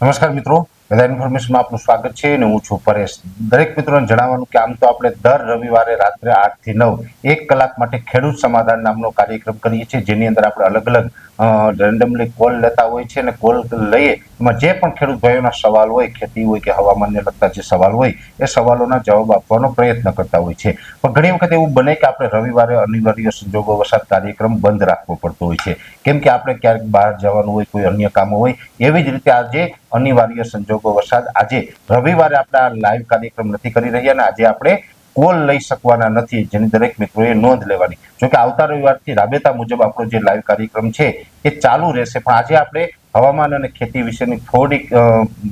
નમસ્કાર મિત્રો બધા ઇન્ફોર્મેશનમાં આપનું સ્વાગત છે અને હું છું પરેશ. દરેક મિત્રોને જણાવવાનું કે આમ તો આપણે દર રવિવારે રાત્રે આઠથી નવ એક કલાક માટે ખેડૂત સમાધાન નામનો કાર્યક્રમ કરીએ છીએ, જેની અંદર આપણે અલગ અલગ રેન્ડમલી કોલ લેતા હોય છે અને કોલ લઈએ, એમાં જે પણ ખેડૂત ભાઈઓના સવાલ હોય, ખેતી હોય કે હવામાનને લગતા જે સવાલ હોય, એ સવાલોના જવાબ આપવાનો પ્રયત્ન કરતા હોય છે. પણ ઘણી વખત એવું બને કે આપણે રવિવારે અનિવાર્ય સંજોગો વસાત કાર્યક્રમ બંધ રાખવો પડતો હોય છે. કેમ કે આપણે ક્યારેક બહાર જવાનું હોય, કોઈ અન્ય કામો હોય, એવી જ રીતે આજે અનિવાર્ય સંજોગો વસાત આજે રવિવારે આપણે આ લાઈવ કાર્યક્રમ નથી કરી રહ્યા અને આજે આપણે કોલ લઈ શકવાના નથી, જેની દરેક મિત્રોએ નોંધ લેવાની. જોકે આવતા રવિવારથી રાબેતા મુજબ આપણો જે લાઈવ કાર્યક્રમ છે, એ ચાલુ રહેશે. પણ આજે આપણે હવામાન અને ખેતી વિશેની થોડીક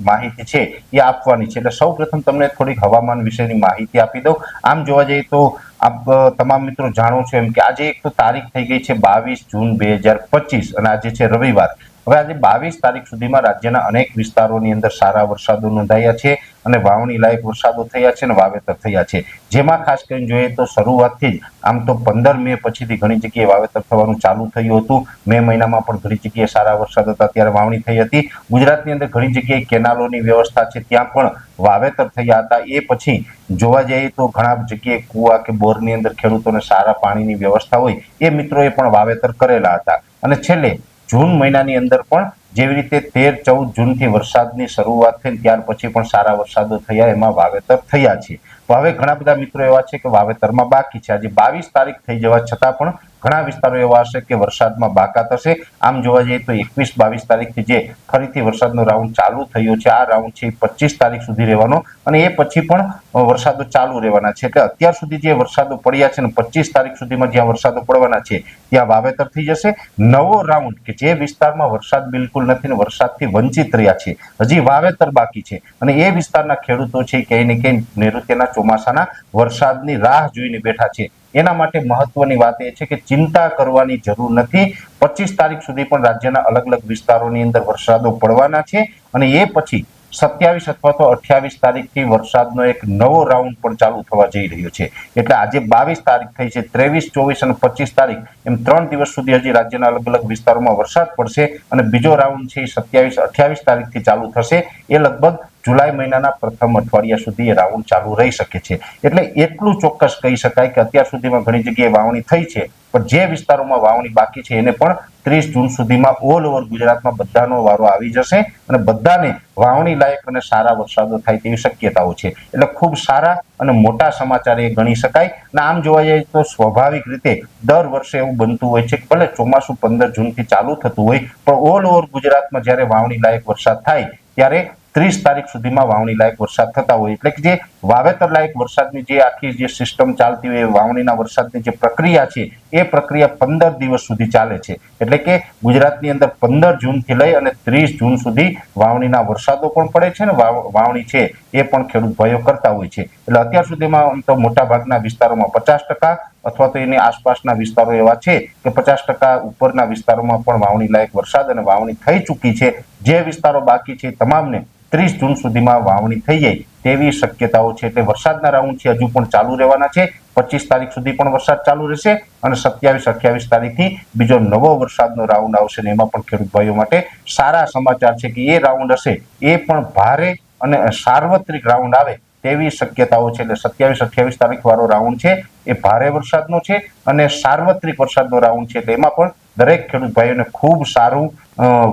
માહિતી છે, એ આપવાની છે. એટલે સૌ પ્રથમ તમને થોડીક હવામાન વિશેની માહિતી આપી દઉં. આમ જોવા જઈએ તો આપ તમામ મિત્રો જાણો છો એમ કે આજે એક તો તારીખ થઈ ગઈ છે બાવીસ જૂન બે હજાર પચીસ અને આજે છે રવિવાર. હવે આજે બાવીસ તારીખ સુધીમાં રાજ્યના અનેક વિસ્તારોની અંદર સારા વરસાદો નોંધાયા છે અને વાવણી લાયક વરસાદો થયા છે અને વાવેતર થયા છે. જેમાં ખાસ કરીને જોઈએ તો શરૂઆતથી જ આમ તો પંદર મે પછીથી ઘણી જગ્યાએ વાવેતર થવાનું ચાલુ થયું હતું. મે મહિનામાં પણ ઘણી જગ્યાએ સારા વરસાદ હતા, ત્યારે વાવણી થઈ હતી. ગુજરાતની અંદર ઘણી જગ્યાએ કેનાલોની વ્યવસ્થા છે, ત્યાં પણ વાવેતર થયા હતા. એ પછી જોવા જઈએ તો ઘણા જગ્યાએ કુવા કે બોરની અંદર ખેડૂતોને સારા પાણીની વ્યવસ્થા હોય એ મિત્રોએ પણ વાવેતર કરેલા હતા. અને છેલ્લે જૂન મહિનાની અંદર પણ જેવી રીતે તેર, ચૌદ જૂનથી વરસાદની શરૂઆત થઈ ત્યાર પછી પણ સારા વરસાદો થયા, એમાં વાવેતર થયા છે. હવે ઘણા બધા મિત્રો એવા છે કે વાવેતરમાં બાકી છે. આજે બાવીસ તારીખ થઈ જવા છતાં પણ ઘણા વિસ્તારો એવા હશે કે વરસાદમાં બાકાત હશે. આમ જોવા જઈએ તો એકવીસ બાવીસ તારીખથી જે ફરીથી વરસાદનો રાઉન્ડ ચાલુ થયો છે, આ રાઉન્ડ છે પચીસ તારીખ સુધી રહેવાનો અને એ પછી પણ વરસાદો ચાલુ રહેવાના છે. એટલે અત્યાર સુધી જે વરસાદો પડ્યા છે ને પચીસ તારીખ સુધીમાં જ્યાં વરસાદો પડવાના છે, ત્યાં વાવેતર થઈ જશે. નવો રાઉન્ડ કે જે વિસ્તારમાં વરસાદ બિલકુલ નથી ને વરસાદથી વંચિત રહ્યા છે, હજી વાવેતર બાકી છે. અને એ વિસ્તારના ખેડૂતો છે ક્યાંય ને ક્યાંય નૈઋત્યના ચોમાસાના વરસાદની રાહ જોઈને બેઠા છે. એના માટે મહત્વની વાત એ છે કે ચિંતા કરવાની જરૂર નથી. પચીસ તારીખ સુધી પણ રાજ્યના અલગ અલગ વિસ્તારોની અંદર વરસાદો પડવાના છે અને એ પછી સત્યાવીસ અથવા તો અઠ્યાવીસ તારીખથી વરસાદનો એક નવો રાઉન્ડ પણ ચાલુ થવા જઈ રહ્યો છે. એટલે આજે બાવીસ તારીખ થઈ છે, ત્રેવીસ, ચોવીસ અને પચીસ તારીખ, એમ ત્રણ દિવસ સુધી હજી રાજ્યના અલગ અલગ વિસ્તારોમાં વરસાદ પડશે અને બીજો રાઉન્ડ છે એ સત્યાવીસ, અઠ્યાવીસ તારીખથી ચાલુ થશે. એ લગભગ જુલાઈ મહિનાના પ્રથમ અઠવાડિયા સુધી એ રાઉન્ડ ચાલુ રહી શકે છે. એટલે એટલું ચોક્કસ કહી શકાય કે અત્યાર સુધીમાં ઘણી જગ્યાએ વાવણી થઈ છે, પણ જે વિસ્તારોમાં વાવણી બાકી છે એને પણ ત્રીસ જૂન સુધીમાં ઓલ ઓવર ગુજરાતમાં બધાનો વારો આવી જશે અને બધાને વાવણી લાયક અને સારા વરસાદો થાય તેવી શક્યતાઓ છે. એટલે ખૂબ સારા અને મોટા સમાચાર એ ગણી શકાય. અને આમ જોવા જઈએ તો સ્વાભાવિક રીતે દર વર્ષે એવું બનતું હોય છે કે ભલે ચોમાસું પંદર જૂનથી ચાલુ થતું હોય, પણ ઓલ ઓવર ગુજરાતમાં જ્યારે વાવણી લાયક વરસાદ થાય, ત્યારે ત્રીસ તારીખ સુધીમાં વાવણી લાયક વરસાદ થતા હોય એટલે કે જે વાવેતર લાયક વરસાદની જે આખી જે સિસ્ટમ ચાલતી હોય વાવણીના વરસાદની જે પ્રક્રિયા છે, એ પ્રક્રિયા પંદર દિવસ સુધી ચાલે છે. એટલે કે ગુજરાતની અંદર પંદર જૂનથી લઈ અને ત્રીસ જૂન સુધી વાવણીના વરસાદો પણ પડે છે ને વાવ- વાવણી છે એ પણ ખેડૂત ભાઈઓ કરતા હોય છે. એટલે અત્યાર સુધીમાં આમ તો મોટાભાગના વિસ્તારોમાં પચાસ ટકા અથવા તો એની આસપાસના વિસ્તારો એવા છે કે પચાસ ટકા ઉપરના વિસ્તારોમાં પણ વાવણી લાયક વરસાદ અને વાવણી થઈ ચૂકી છે. જે વિસ્તારો બાકી છે તમામને ત્રીસ જૂન સુધીમાં વાવણી થઈ જાય તેવી શક્યતાઓ છે. એટલે વરસાદના રાઉન્ડ છે, હજુ પણ ચાલુ રહેવાના છે. પચીસ તારીખ સુધી પણ વરસાદ ચાલુ રહેશે અને સત્યાવીસ, અઠ્યાવીસ તારીખથી બીજો નવો વરસાદનો રાઉન્ડ આવશે ને એમાં પણ ખેડૂત ભાઈઓ માટે સારા સમાચાર છે કે એ રાઉન્ડ હશે, એ પણ ભારે અને સાર્વત્રિક રાઉન્ડ આવે તેવી શક્યતાઓ છે. એટલે સત્યાવીસ, અઠ્યાવીસ તારીખ વાળો રાઉન્ડ છે, એ ભારે વરસાદનો છે અને સાર્વત્રિક વરસાદનો રાઉન્ડ છે. એટલે એમાં પણ દરેક ખેડૂત ભાઈઓને ખૂબ સારું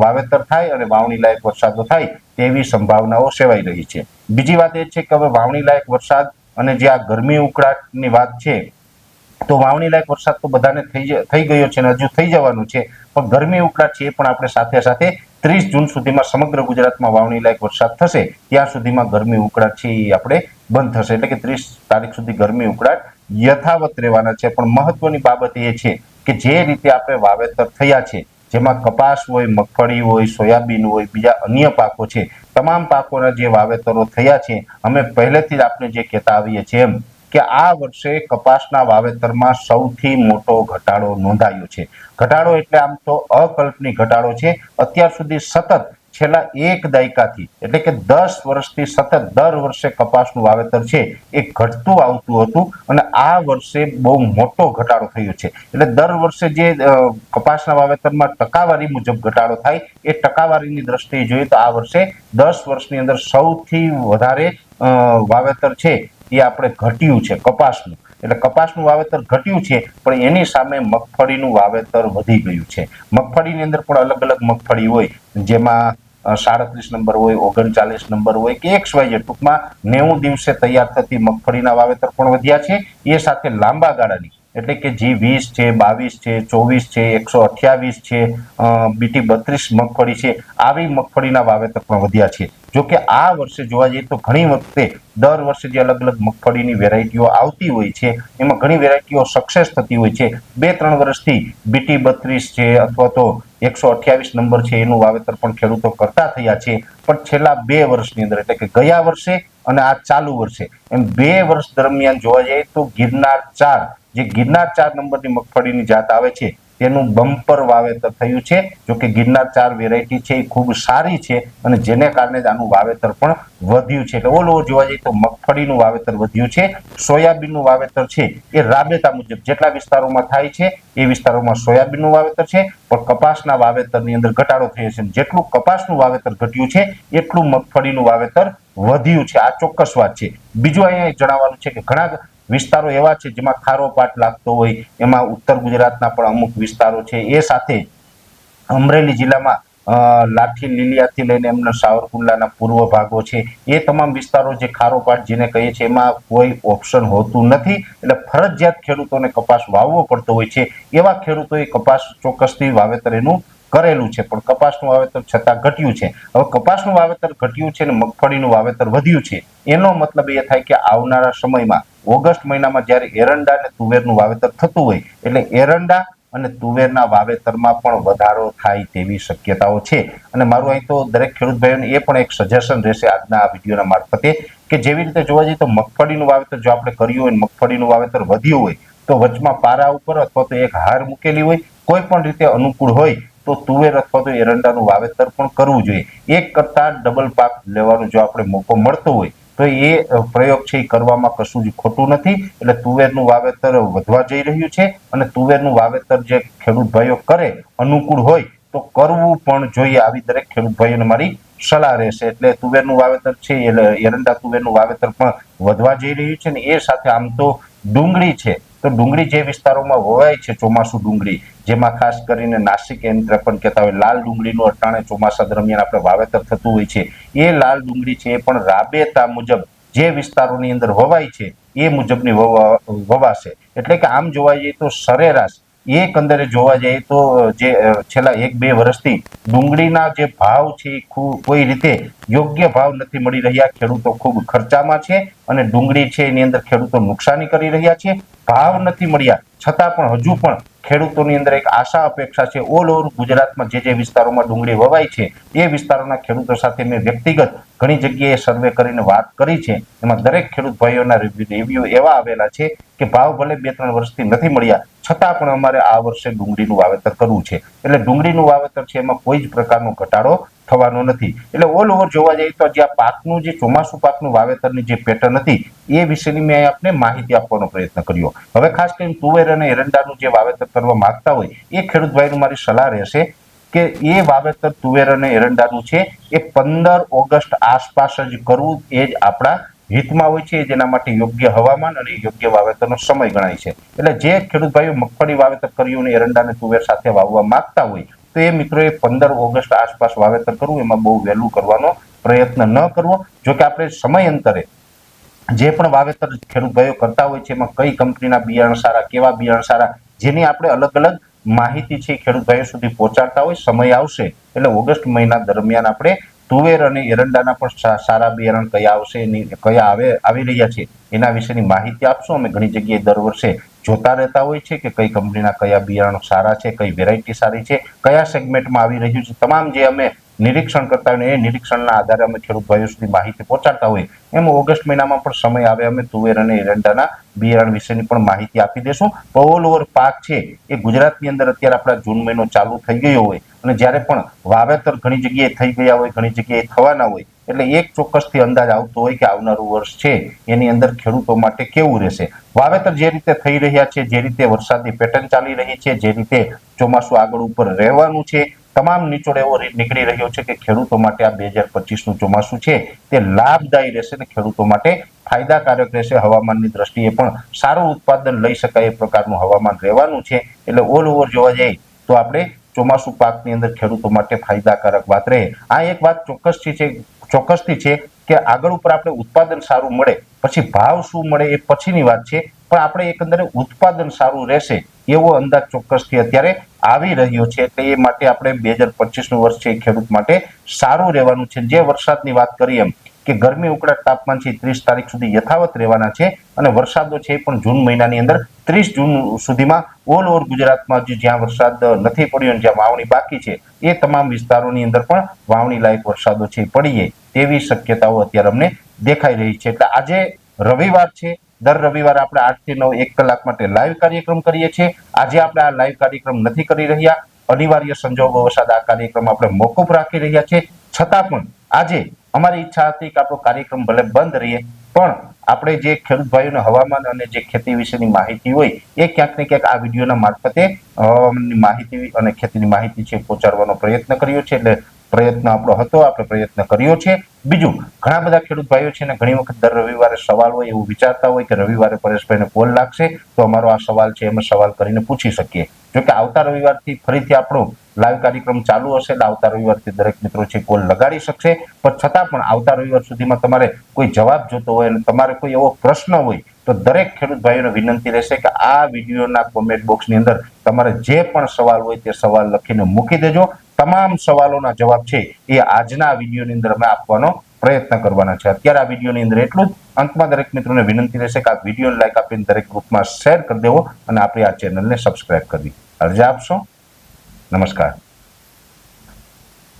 વાવેતર થાય અને વાવણી લાયક વરસાદો થાય તેવી સંભાવનાઓ સેવાઈ રહી છે. બીજી વાત એ છે કે હવે વાવણી લાયક વરસાદ અને જે આ ગરમી ઉકળાટની વાત છે, તો વાવણી લાયક વરસાદ તો બધાને થઈ થઈ ગયો છે અને હજુ થઈ જવાનું છે, પણ ગરમી ઉકળાટ છે એ પણ આપણે સાથે સાથે ત્રીસ જૂન સુધીમાં સમગ્ર ગુજરાતમાં વાવણી લાયક વરસાદ થશે, ત્યાં સુધીમાં ગરમી ઉકળાટ છે એ આપણે બંધ થશે. એટલે કે ત્રીસ તારીખ સુધી ગરમી ઉકળાટ યથાવત રહેવાના છે. પણ મહત્વની બાબત એ છે કે જે રીતે આપણે વાવેતર થયા છે, જેમાં કપાસ હોય, મગફળી હોય, સોયાબીન હોય, બીજા અન્ય પાકો છે, તમામ પાકોના જે વાવેતરો થયા છે, અમે પહેલેથી જ આપણે જે કહેતા આવીએ છીએ એમ કે આ વર્ષે કપાસના વાવેતરમાં સૌથી મોટો ઘટાડો નોંધાયો છે. ઘટાડો એટલે આમ તો અકલ્પનીય ઘટાડો છે. અત્યાર સુધી સતત છેલ્લા એક દાયકાથી, એટલે કે દસ વર્ષથી સતત દર વર્ષે કપાસનું વાવેતર છે, એ ઘટતું આવતું હતું અને આ વર્ષે બહુ મોટો ઘટાડો થયો છે. એટલે દર વર્ષે જે કપાસના વાવેતરમાં ટકાવારી મુજબ ઘટાડો થાય, એ ટકાવારીની દ્રષ્ટિએ જોઈએ તો આ વર્ષે દસ વર્ષની અંદર સૌથી વધારે વાવેતર છે, એ આપણે ઘટ્યું છે, કપાસનું. એટલે કપાસનું વાવેતર ઘટ્યું છે, પણ એની સામે મગફળીનું વાવેતર વધી ગયું છે. મગફળીની અંદર પણ અલગ અલગ મગફળી હોય, જેમાં સાડત્રીસ નંબર હોય, ઓગણચાલીસ નંબર હોય કે એક્સ વાય ટૂંકમાં નેવું દિવસે તૈયાર થતી મગફળીના વાવેતર પણ વધ્યા છે. એ સાથે લાંબા ગાળાની, એટલે કે જી વીસ છે, બાવીસ છે, ચોવીસ છે, એકસો અઠ્યાવીસ છે બીટી બત્રીસ મગફળી છે, આવી મગફળીના વાવેતર પણ વધ્યા છે. જો કે આ વર્ષે જોવા જઈએ તો ઘણી વખતે દર વર્ષે જે અલગ અલગ મગફળીની વેરાયટીઓ આવતી હોય છે, એમાં ઘણી વેરાયટીઓ સક્સેસ થતી હોય છે. બે ત્રણ વર્ષથી બીટી બત્રીસ છે અથવા તો એકસો અઠ્યાવીસ નંબર છે એનું વાવેતર પણ ખેડૂતો કરતા થયા છે. પણ છેલ્લા બે વર્ષની અંદર એટલે કે ગયા વર્ષે અને આ ચાલુ વર્ષે એમ બે વર્ષ દરમિયાન જોવા જઈએ તો ગિરનાર ચાર, જે ગિરનાર ચાર નંબરની મગફળીની જાત આવે છે તેનું બમ્પર વાવેતર થયું છે. જો કે ગિરનાર ચાર વેરાયટી છે, એ ખૂબ સારી છે અને જેને કારણે આનું વાવેતર પણ વધ્યું છે. એટલે ઓલ જોવા જઈએ તો મગફળીનું વાવેતર વધ્યું છે. સોયાબીનનું વાવેતર છે, એ રાબેતા મુજબ જેટલા વિસ્તારોમાં થાય છે, એ વિસ્તારોમાં સોયાબીનનું વાવેતર છે. પણ કપાસના વાવેતરની અંદર ઘટાડો થયો છે જેટલું કપાસનું વાવેતર ઘટ્યું છે, એટલું મગફળીનું વાવેતર વધ્યું છે. આ ચોક્કસ વાત છે. બીજું અહીંયા જણાવવાનું છે કે ઘણા વિસ્તારો એવા છે જેમાં ખારો પાટ લાગતો હોય, એમાં ઉત્તર ગુજરાતના પણ અમુક વિસ્તારો છે. એ સાથે અમરેલી જિલ્લામાં લાઠી લીલિયાથી લઈને એમના સાવરકુંડલાના પૂર્વ ભાગો છે. એ તમામ વિસ્તારો જે ખારો પાટ જેને કહીએ છીએ, એમાં કોઈ ઓપ્શન હોતું નથી. એટલે ફરજિયાત ખેડૂતોને કપાસ વાવવો પડતો હોય છે. એવા ખેડૂતોએ કપાસ ચોક્કસથી વાવેતર એનું કરેલું છે. પણ કપાસનું વાવેતર છતાં ઘટ્યું છે. હવે કપાસનું વાવેતર ઘટ્યું છે અને મગફળીનું વાવેતર વધ્યું છે. એનો મતલબ એ થાય કે આવનારા સમયમાં ઓગસ્ટ મહિનામાં જ્યારે એરંડા અને તુવેરનું વાવેતર થતું હોય, એટલે એરંડા અને તુવેરના વાવેતરમાં પણ વધારો થાય તેવી શક્યતાઓ છે. અને મારું અહીં તો દરેક ખેડૂત ભાઈઓને એ પણ એક સજેશન રહેશે આજના આ વિડીયોના મારફતે, કે જેવી રીતે જોવા જઈએ તો મગફળીનું વાવેતર જો આપણે કર્યું હોય, મગફળીનું વાવેતર વધ્યું હોય, તો વચમાં પારા ઉપર અથવા તો એક હાર મૂકેલી હોય, કોઈ પણ રીતે અનુકૂળ હોય, તો તુવેર અથવા તો એરંડાનું વાવેતર પણ કરવું જોઈએ. એક કરતા ડબલ પાક લેવાનો જો આપણે મોકો મળતો હોય તો એ પ્રયોગ છે એ કરવામાં કશું જ ખોટું નથી. એટલે તુવેરનું વાવેતર વધવા જઈ રહ્યું છે અને તુવેરનું વાવેતર જે ખેડૂત ભાઈઓ કરે, અનુકૂળ હોય તો કરવું પણ જોઈએ આવી દરેક ખેડૂત ભાઈઓને મારી સલાહ રહેશે. એટલે તુવેરનું વાવેતર છે, એટલે એરંડા તુવેરનું વાવેતર પણ વધવા જઈ રહ્યું છે ને એ સાથે આમ તો ડુંગળી છે. તો ડુંગળી જે વિસ્તારોમાં વવાય છે ચોમાસુ ડુંગળી, જેમાં ખાસ કરીને નાસિક યંત્ર પણ કહેતા હોય, લાલ ડુંગળીનું અટાણે ચોમાસા દરમિયાન આપણે વાવેતર થતું હોય છે. એ લાલ ડુંગળી છે એ પણ રાબેતા મુજબ જે વિસ્તારોની અંદર વવાય છે, એ મુજબની વવા- વવાશે. એટલે કે આમ જોવા જઈએ તો સરેરાશ એક અંદરે જોવા જઈએ તો, જે છેલ્લા એક બે વર્ષથી ડુંગળીના જે ભાવ છે એ કોઈ રીતે યોગ્ય ભાવ નથી મળી રહ્યા. ખેડૂતો ખૂબ ખર્ચામાં છે અને ડુંગળી છે એની અંદર ખેડૂતો નુકસાની કરી રહ્યા છે. ભાવ નથી મળ્યા. છતાં પણ હજુ પણ ખેડૂતોની અંદર એક આશા અપેક્ષા છે. ઓલ ઓવર ગુજરાતમાં જે જે વિસ્તારોમાં ડુંગળી વવાય છે, એ વિસ્તારોના ખેડૂતો સાથે મેં વ્યક્તિગત ઘણી જગ્યાએ સર્વે કરીને વાત કરી છે. એમાં દરેક ખેડૂત ભાઈઓના રિવ્યુ એવા આવેલા છે કે ભાવ ભલે બે ત્રણ વર્ષથી નથી મળ્યા, છતાં પણ અમારે આ વર્ષે ડુંગળીનું વાવેતર કરવું છે. એટલે ડુંગળીનું વાવેતર છે એમાં કોઈ જ પ્રકારનો ઘટાડો થવાનો નથી. એટલે ઓલ ઓવર જોવા જઈએ તો જે આ પાકનું જે ચોમાસું પાકનું વાવેતરની જે પેટર્ન હતી, એ વિશેની મેં આપને માહિતી આપવાનો પ્રયત્ન કર્યો. હવે ખાસ કરીને તુવેર અને એરંડાનું જે વાવેતર કરવા માંગતા હોય, એ ખેડૂત ભાઈનું મારી સલાહ રહેશે કે એ વાવેતર તુવેર અને એરંડાનું છે, એ પંદર ઓગસ્ટ આસપાસ જ કરવું, એ જ આપણા હિતમાં હોય છે, જેના માટે યોગ્ય હવામાન અને યોગ્ય વાવેતરનો સમય ગણાય છે. એટલે જે ખેડૂત ભાઈઓ મગફળી વાવેતર કર્યું અને એરંડા અને તુવેર સાથે વાવવા માંગતા હોય તો એ મિત્રોએ પંદર ઓગસ્ટ આસપાસ વાવેતર કરવું, એમાં બહુ વહેલું કરવાનો પ્રયત્ન ન કરવો. જો કે આપણે સમયાંતરે જે પણ વાવેતર ખેડૂત ભાઈઓ કરતા હોય છે, એમાં કઈ કંપનીના બિયારણ સારા, કેવા બિયારણ સારા, જેની આપણે અલગ અલગ માહિતી છે ખેડૂત ભાઈઓ સુધી પહોંચાડતા હોય, સમય આવશે. એટલે ઓગસ્ટ મહિના દરમિયાન આપણે તુવેર અને એરંડાના પણ સારા બિયારણ કયા આવશે કયા આવે, આવી રહ્યા છે, એના વિશેની માહિતી આપશો. અમે ઘણી જગ્યાએ દર વર્ષે જોતા રહેતા હોય છે કે કઈ કંપનીના કયા બિયારણો સારા છે, કઈ વેરાયટી સારી છે, કયા સેગમેન્ટમાં આવી રહ્યું છે. તમામ જે અમે નિરીક્ષણ કરતા હોય એ નિરીક્ષણના આધારે અમે ખેડૂત ભાઈઓ સુધી માહિતી પહોંચાડતા હોય એમ ઓગસ્ટ મહિનામાં પણ સમય આવે, અમે તુવેર અને એરંડાના બિયારણ વિશેની પણ માહિતી આપી દેશું. ઓલ ઓવર પાક છે એ ગુજરાતની અંદર અત્યારે આપણા જૂન મહિનો ચાલુ થઈ ગયો હોય. અને જ્યારે પણ વાવેતર ઘણી જગ્યાએ થઈ ગયા હોય, ઘણી જગ્યાએ થવાના હોય, એટલે એક ચોક્કસથી અંદાજ આવતો હોય કે આવનારું વર્ષ છે, એની અંદર ખેડૂતો માટે કેવું રહેશે? વાવેતર જે રીતે થઈ રહ્યા છે, જે રીતે વરસાદની પેટર્ન ચાલી રહી છે, જે રીતે ચોમાસું આગળ ઉપર રહેવાનું છે, તમામ નીચોડ એવો નીકળી રહ્યો છે કે ખેડૂતો માટે આ બે હજાર પચીસનું ચોમાસું છે, તે લાભદાયી રહેશે ને ખેડૂતો માટે ફાયદાકારક રહેશે. હવામાનની દ્રષ્ટિએ પણ સારું ઉત્પાદન લઈ શકાય એ પ્રકારનું હવામાન રહેવાનું છે. એટલે ઓલ ઓવર જોવા જઈએ તો આપણે ચોમાસું પાકની અંદર ખેડૂતો માટે ફાયદાકારક વાત રહે. આ એક વાત ચોક્કસથી છે ચોક્કસથી છે કે આગળ ઉપર આપણે ઉત્પાદન સારું મળે, પછી ભાવ શું મળે એ પછીની વાત છે, પણ આપણે એકંદરે ઉત્પાદન સારું રહેશે એવો અંદાજ ચોક્કસથી અત્યારે આવી રહ્યો છે એટલે એ માટે આપણે બે હજાર પચીસનું વર્ષ છે ખેડૂત માટે સારું રહેવાનું છે. જે વરસાદની વાત કરી એમ કે ગરમી ઉકળાટ તાપમાન છે ત્રીસ તારીખ સુધી યથાવત રહેવાના છે અને વરસાદો છે પણ જૂન મહિનાની અંદર ત્રીસ જૂન સુધીમાં ઓલ ઓવર ગુજરાતમાં હજી જ્યાં વરસાદ નથી પડ્યો અને જ્યાં વાવણી બાકી છે, એ તમામ વિસ્તારોની અંદર પણ વાવણી લાયક વરસાદો છે પડીએ તેવી શક્યતાઓ અત્યારે અમને દેખાઈ રહી છે. એટલે આજે રવિવાર છે, દર રવિવારે આપણે આઠથી નવ એક કલાક માટે લાઈવ કાર્યક્રમ કરીએ છીએ. આજે આપણે આ લાઈવ કાર્યક્રમ નથી કરી રહ્યા. અનિવાર્ય સંજોગો વસાદ આ કાર્યક્રમ આપણે મોકૂફ રાખી રહ્યા છીએ છતાં પણ આજે અમારી ઈચ્છા હતી કે આપણો કાર્યક્રમ ભલે બંધ રહીએ, પણ આપણે જે ખેડૂત ભાઈઓને હવામાન અને જે ખેતી વિશેની માહિતી હોય, એ ક્યાંક ને ક્યાંક આ વિડીયોના મારફતે હવામાનની માહિતી અને ખેતીની માહિતી છે પહોંચાડવાનો પ્રયત્ન કર્યો છે. એટલે પ્રયત્ન આપણો હતો, આપણે પ્રયત્ન કર્યો છે. બીજું, ઘણા બધા ખેડૂત ભાઈઓ છે ને ઘણી વખત દર રવિવારે સવાલ હોય એવું વિચારતા હોય કે રવિવારે પરેશભાઈને કોલ લાગશે, તો અમારો આ સવાલ છે, એમ સવાલ કરીને પૂછી શકીએ. જોકે આવતા રવિવારથી ફરીથી આપણો લાઈવ કાર્યક્રમ ચાલુ હશે એટલે આવતા રવિવારથી દરેક મિત્રો છે કોલ લગાડી શકશે. પણ છતાં પણ આવતા રવિવાર સુધીમાં તમારે કોઈ જવાબ જોતો હોય અને તમારે કોઈ એવો પ્રશ્ન હોય તો દરેક ખેડૂત ભાઈઓને વિનંતી રહેશે કે આ વિડીયોના કોમેન્ટ બોક્સની અંદર તમારે જે પણ સવાલ હોય તે સવાલ લખીને મૂકી દેજો. તમામ સવાલોના જવાબ છે એ આજના વિડીયોની અંદર અમે આપવાનો પ્રયત્ન કરવાના છે. અત્યારે આ વિડીયોની અંદર એટલું જ. અંતમાં દરેક મિત્રોને વિનંતી રહેશે કે આ વિડીયોને લાઈક આપીને દરેક ગ્રુપમાં શેર કરી દેવો અને આપણી આ ચેનલને સબસ્ક્રાઈબ કરવી અરજા આપશો? નમસ્કાર.